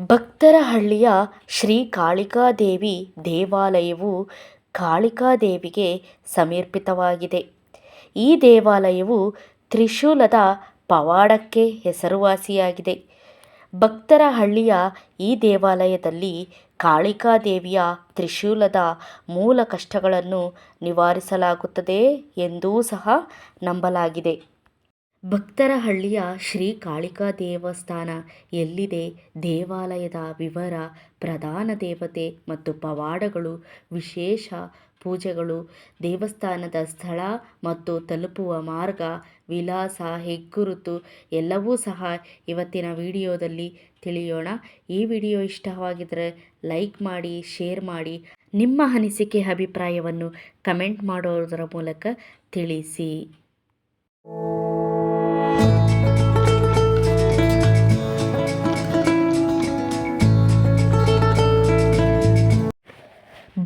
ಭಕ್ತರಹಳ್ಳಿಯ ಶ್ರೀ ಕಾಳಿಕಾದೇವಿ ದೇವಾಲಯವು ಕಾಳಿಕಾದೇವಿಗೆ ಸಮರ್ಪಿತವಾಗಿದೆ. ಈ ದೇವಾಲಯವು ತ್ರಿಶೂಲದ ಪವಾಡಕ್ಕೆ ಹೆಸರುವಾಸಿಯಾಗಿದೆ. ಭಕ್ತರಹಳ್ಳಿಯ ಈ ದೇವಾಲಯದಲ್ಲಿ ಕಾಳಿಕಾದೇವಿಯ ತ್ರಿಶೂಲದ ಮೂಲ ಕಷ್ಟಗಳನ್ನು ನಿವಾರಿಸಲಾಗುತ್ತದೆ ಎಂದೂ ಸಹ ನಂಬಲಾಗಿದೆ. ಭಕ್ತರಹಳ್ಳಿಯ ಶ್ರೀ ಕಾಳಿಕಾ ದೇವಸ್ಥಾನ ಎಲ್ಲಿದೆ? ದೇವಾಲಯದ ವಿವರ, ಪ್ರಧಾನ ದೇವತೆ ಮತ್ತು ಪವಾಡಗಳು, ವಿಶೇಷ ಪೂಜೆಗಳು, ದೇವಸ್ಥಾನದ ಸ್ಥಳ ಮತ್ತು ತಲುಪುವ ಮಾರ್ಗ, ವಿಳಾಸ, ಹೆಗ್ಗುರುತು ಎಲ್ಲವೂ ಸಹ ಇವತ್ತಿನ ವಿಡಿಯೋದಲ್ಲಿ ತಿಳಿಯೋಣ. ಈ ವಿಡಿಯೋ ಇಷ್ಟವಾಗಿದ್ದರೆ ಲೈಕ್ ಮಾಡಿ, ಶೇರ್ ಮಾಡಿ, ನಿಮ್ಮ ಅನಿಸಿಕೆ, ಅಭಿಪ್ರಾಯವನ್ನು ಕಮೆಂಟ್ ಮಾಡೋದರ ಮೂಲಕ ತಿಳಿಸಿ.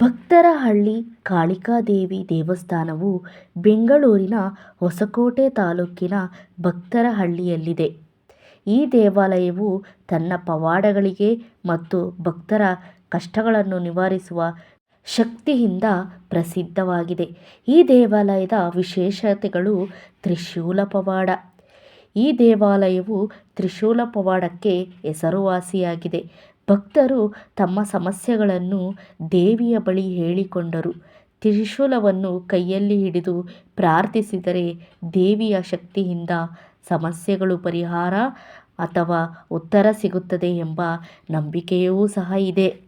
ಭಕ್ತರಹಳ್ಳಿ ಕಾಳಿಕಾದೇವಿ ದೇವಸ್ಥಾನವು ಬೆಂಗಳೂರಿನ ಹೊಸಕೋಟೆ ತಾಲೂಕಿನ ಭಕ್ತರಹಳ್ಳಿಯಲ್ಲಿದೆ. ಈ ದೇವಾಲಯವು ತನ್ನ ಪವಾಡಗಳಿಗೆ ಮತ್ತು ಭಕ್ತರ ಕಷ್ಟಗಳನ್ನು ನಿವಾರಿಸುವ ಶಕ್ತಿಯಿಂದ ಪ್ರಸಿದ್ಧವಾಗಿದೆ. ಈ ದೇವಾಲಯದ ವಿಶೇಷತೆಗಳು ತ್ರಿಶೂಲ ಪವಾಡ. ಈ ದೇವಾಲಯವು ತ್ರಿಶೂಲ ಪವಾಡಕ್ಕೆ ಹೆಸರುವಾಸಿಯಾಗಿದೆ. ಭಕ್ತರು ತಮ್ಮ ಸಮಸ್ಯೆಗಳನ್ನು ದೇವಿಯ ಬಳಿ ಹೇಳಿಕೊಂಡರು. ತ್ರಿಶೂಲವನ್ನು ಕೈಯಲ್ಲಿ ಹಿಡಿದು ಪ್ರಾರ್ಥಿಸಿದರೆ ದೇವಿಯ ಶಕ್ತಿಯಿಂದ ಸಮಸ್ಯೆಗಳು ಪರಿಹಾರ ಅಥವಾ ಉತ್ತರ ಸಿಗುತ್ತದೆ ಎಂಬ ನಂಬಿಕೆಯೂ ಸಹ ಇದೆ.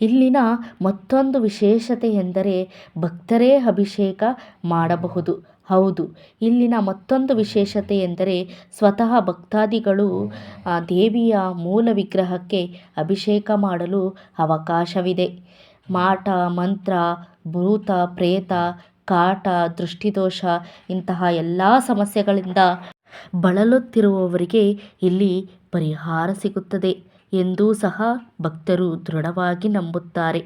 ಇಲ್ಲಿನ ಮತ್ತೊಂದು ವಿಶೇಷತೆ ಎಂದರೆ ಭಕ್ತರೇ ಅಭಿಷೇಕ ಮಾಡಬಹುದು. ಹೌದು. ಇಲ್ಲಿನ ಮತ್ತೊಂದು ವಿಶೇಷತೆ ಎಂದರೆ ಸ್ವತಃ ಭಕ್ತಾದಿಗಳು ದೇವಿಯ ಮೂಲ ವಿಗ್ರಹಕ್ಕೆ ಅಭಿಷೇಕ ಮಾಡಲು ಅವಕಾಶವಿದೆ. ಮಾಟ, ಮಂತ್ರ, ಭೂತ, ಪ್ರೇತ, ಕಾಟ, ದೃಷ್ಟಿದೋಷ ಇಂತಹ ಎಲ್ಲ ಸಮಸ್ಯೆಗಳಿಂದ ಬಳಲುತ್ತಿರುವವರಿಗೆ ಇಲ್ಲಿ ಪರಿಹಾರ ಸಿಗುತ್ತದೆ. ಎಂದೂ ಸಹ ಭಕ್ತರು ದೃಢವಾಗಿ ನಂಬುತ್ತಾರೆ.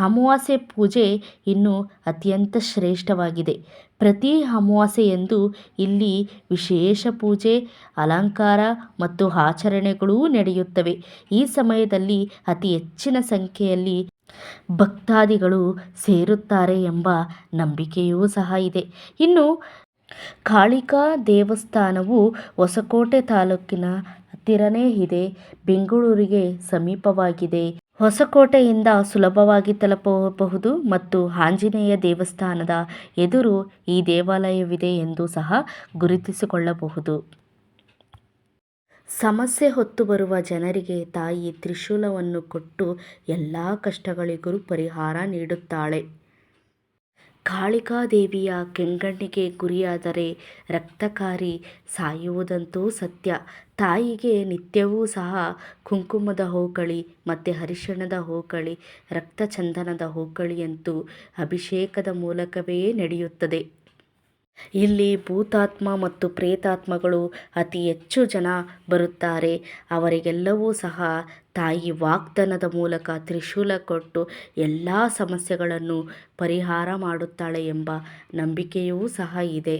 ಅಮಾವಾಸ್ಯೆ ಪೂಜೆ ಇನ್ನು ಅತ್ಯಂತ ಶ್ರೇಷ್ಠವಾಗಿದೆ. ಪ್ರತಿ ಅಮಾವಾಸ್ಯೆಯಂದು ಇಲ್ಲಿ ವಿಶೇಷ ಪೂಜೆ, ಅಲಂಕಾರ ಮತ್ತು ಆಚರಣೆಗಳೂ ನಡೆಯುತ್ತವೆ. ಈ ಸಮಯದಲ್ಲಿ ಅತಿ ಹೆಚ್ಚಿನ ಸಂಖ್ಯೆಯಲ್ಲಿ ಭಕ್ತಾದಿಗಳು ಸೇರುತ್ತಾರೆ ಎಂಬ ನಂಬಿಕೆಯೂ ಸಹ ಇದೆ. ಇನ್ನು ಕಾಳಿಕಾ ದೇವಸ್ಥಾನವು ಹೊಸಕೋಟೆ ತಾಲೂಕಿನ ಹತ್ತಿರನೇ ಇದೆ. ಬೆಂಗಳೂರಿಗೆ ಸಮೀಪವಾಗಿದೆ. ಹೊಸಕೋಟೆಯಿಂದ ಸುಲಭವಾಗಿ ತಲುಪಬಹುದು ಮತ್ತು ಆಂಜನೇಯ ದೇವಸ್ಥಾನದ ಎದುರು ಈ ದೇವಾಲಯವಿದೆ ಎಂದು ಸಹ ಗುರುತಿಸಿಕೊಳ್ಳಬಹುದು. ಸಮಸ್ಯೆ ಹೊತ್ತು ಬರುವ ಜನರಿಗೆ ತಾಯಿ ತ್ರಿಶೂಲವನ್ನು ಕೊಟ್ಟು ಎಲ್ಲ ಕಷ್ಟಗಳಿಗೂ ಪರಿಹಾರ ನೀಡುತ್ತಾಳೆ. ಕಾಳಿಕಾದೇವಿಯ ಕೆಂಗಣ್ಣಿಗೆ ಗುರಿಯಾದರೆ ರಕ್ತಕಾರಿ ಸಾಯುವುದಂತೂ ಸತ್ಯ. ತಾಯಿಗೆ ನಿತ್ಯವೂ ಸಹ ಕುಂಕುಮದ ಹೋಕಳಿ ಮತ್ತು ಅರಿಶಿಣದ ಹೋಕಳಿ ರಕ್ತಚಂದನದ ಹೋಕಳಿಯಂತೂ ಅಭಿಷೇಕದ ಮೂಲಕವೇ ನಡೆಯುತ್ತದೆ. ಇಲ್ಲಿ ಭೂತಾತ್ಮ ಮತ್ತು ಪ್ರೇತಾತ್ಮಗಳು ಅತಿ ಹೆಚ್ಚು ಜನ ಬರುತ್ತಾರೆ. ಅವರಿಗೆಲ್ಲವೂ ಸಹ ತಾಯಿ ವಾಗ್ದಾನದ ಮೂಲಕ ತ್ರಿಶೂಲ ಕೊಟ್ಟು ಎಲ್ಲ ಸಮಸ್ಯೆಗಳನ್ನು ಪರಿಹಾರ ಮಾಡುತ್ತಾಳೆ ಎಂಬ ನಂಬಿಕೆಯೂ ಸಹ ಇದೆ.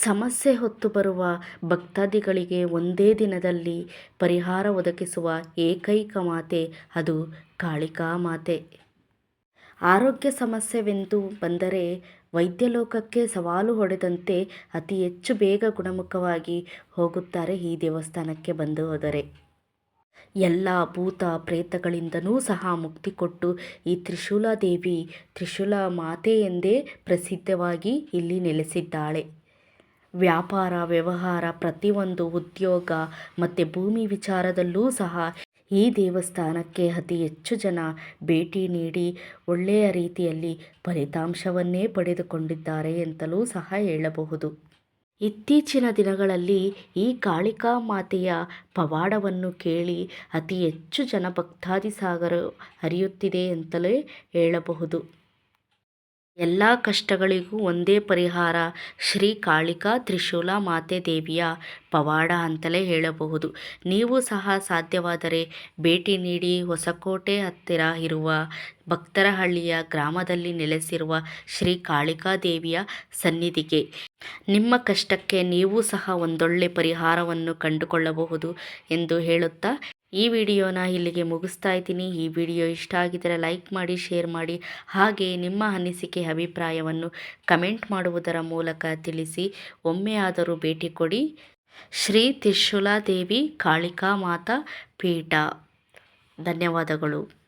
ಸಮಸ್ಯೆ ಹೊತ್ತು ಬರುವ ಭಕ್ತಾದಿಗಳಿಗೆ ಒಂದೇ ದಿನದಲ್ಲಿ ಪರಿಹಾರ ಒದಗಿಸುವ ಏಕೈಕ ಮಾತೆ ಅದು ಕಾಳಿಕಾ ಮಾತೆ. ಆರೋಗ್ಯ ಸಮಸ್ಯೆವೆಂದು ಬಂದರೆ ವೈದ್ಯಲೋಕಕ್ಕೆ ಸವಾಲು ಹೊಡೆದಂತೆ ಅತಿ ಹೆಚ್ಚು ಬೇಗ ಗುಣಮುಖವಾಗಿ ಹೋಗುತ್ತಾರೆ ಈ ದೇವಸ್ಥಾನಕ್ಕೆ ಬಂದು ಹೋದರೆ. ಎಲ್ಲ ಭೂತ ಪ್ರೇತಗಳಿಂದನೂ ಸಹ ಮುಕ್ತಿ ಕೊಟ್ಟು ಈ ತ್ರಿಶೂಲ ದೇವಿ ತ್ರಿಶೂಲ ಮಾತೆ ಎಂದೇ ಪ್ರಸಿದ್ಧವಾಗಿ ಇಲ್ಲಿ ನೆಲೆಸಿದ್ದಾಳೆ. ವ್ಯಾಪಾರ, ವ್ಯವಹಾರ ಪ್ರತಿಯೊಂದು ಉದ್ಯೋಗ ಮತ್ತು ಭೂಮಿ ವಿಚಾರದಲ್ಲೂ ಸಹ ಈ ದೇವಸ್ಥಾನಕ್ಕೆ ಅತಿ ಹೆಚ್ಚು ಜನ ಭೇಟಿ ನೀಡಿ ಒಳ್ಳೆಯ ರೀತಿಯಲ್ಲಿ ಫಲಿತಾಂಶವನ್ನೇ ಪಡೆದುಕೊಂಡಿದ್ದಾರೆ ಅಂತಲೂ ಸಹ ಹೇಳಬಹುದು. ಇತ್ತೀಚಿನ ದಿನಗಳಲ್ಲಿ ಈ ಕಾಳಿಕಾ ಮಾತೆಯ ಪವಾಡವನ್ನು ಕೇಳಿ ಅತಿ ಹೆಚ್ಚು ಜನ ಭಕ್ತಾದಿ ಸಾಗರ ಹರಿಯುತ್ತಿದೆ ಅಂತಲೇ ಹೇಳಬಹುದು. ಎಲ್ಲ ಕಷ್ಟಗಳಿಗೂ ಒಂದೇ ಪರಿಹಾರ, ಶ್ರೀ ಕಾಳಿಕಾ ತ್ರಿಶೂಲ ಮಾತೆ ದೇವಿಯ ಪವಾಡ ಅಂತಲೇ ಹೇಳಬಹುದು. ನೀವು ಸಹ ಸಾಧ್ಯವಾದರೆ ಭೇಟಿ ನೀಡಿ ಹೊಸಕೋಟೆ ಹತ್ತಿರ ಇರುವ ಭಕ್ತರಹಳ್ಳಿಯ ಗ್ರಾಮದಲ್ಲಿ ನೆಲೆಸಿರುವ ಶ್ರೀ ಕಾಳಿಕಾ ದೇವಿಯ ಸನ್ನಿಧಿಗೆ. ನಿಮ್ಮ ಕಷ್ಟಕ್ಕೆ ನೀವು ಸಹ ಒಂದೊಳ್ಳೆ ಪರಿಹಾರವನ್ನು ಕಂಡುಕೊಳ್ಳಬಹುದು ಎಂದು ಹೇಳುತ್ತಾ ಈ ವಿಡಿಯೋನ ಇಲ್ಲಿಗೆ ಮುಗಿಸ್ತಾ ಇದ್ದೀನಿ. ಈ ವಿಡಿಯೋ ಇಷ್ಟ ಆಗಿದ್ದರೆ ಲೈಕ್ ಮಾಡಿ, ಶೇರ್ ಮಾಡಿ, ಹಾಗೆ ನಿಮ್ಮ ಅನಿಸಿಕೆ, ಅಭಿಪ್ರಾಯವನ್ನು ಕಮೆಂಟ್ ಮಾಡುವುದರ ಮೂಲಕ ತಿಳಿಸಿ. ಒಮ್ಮೆಯಾದರೂ ಭೇಟಿ ಕೊಡಿ. ಶ್ರೀ ತ್ರಿಶೂಲಾದೇವಿ ಕಾಳಿಕಾ ಮಾತಾ ಪೀಠ. ಧನ್ಯವಾದಗಳು.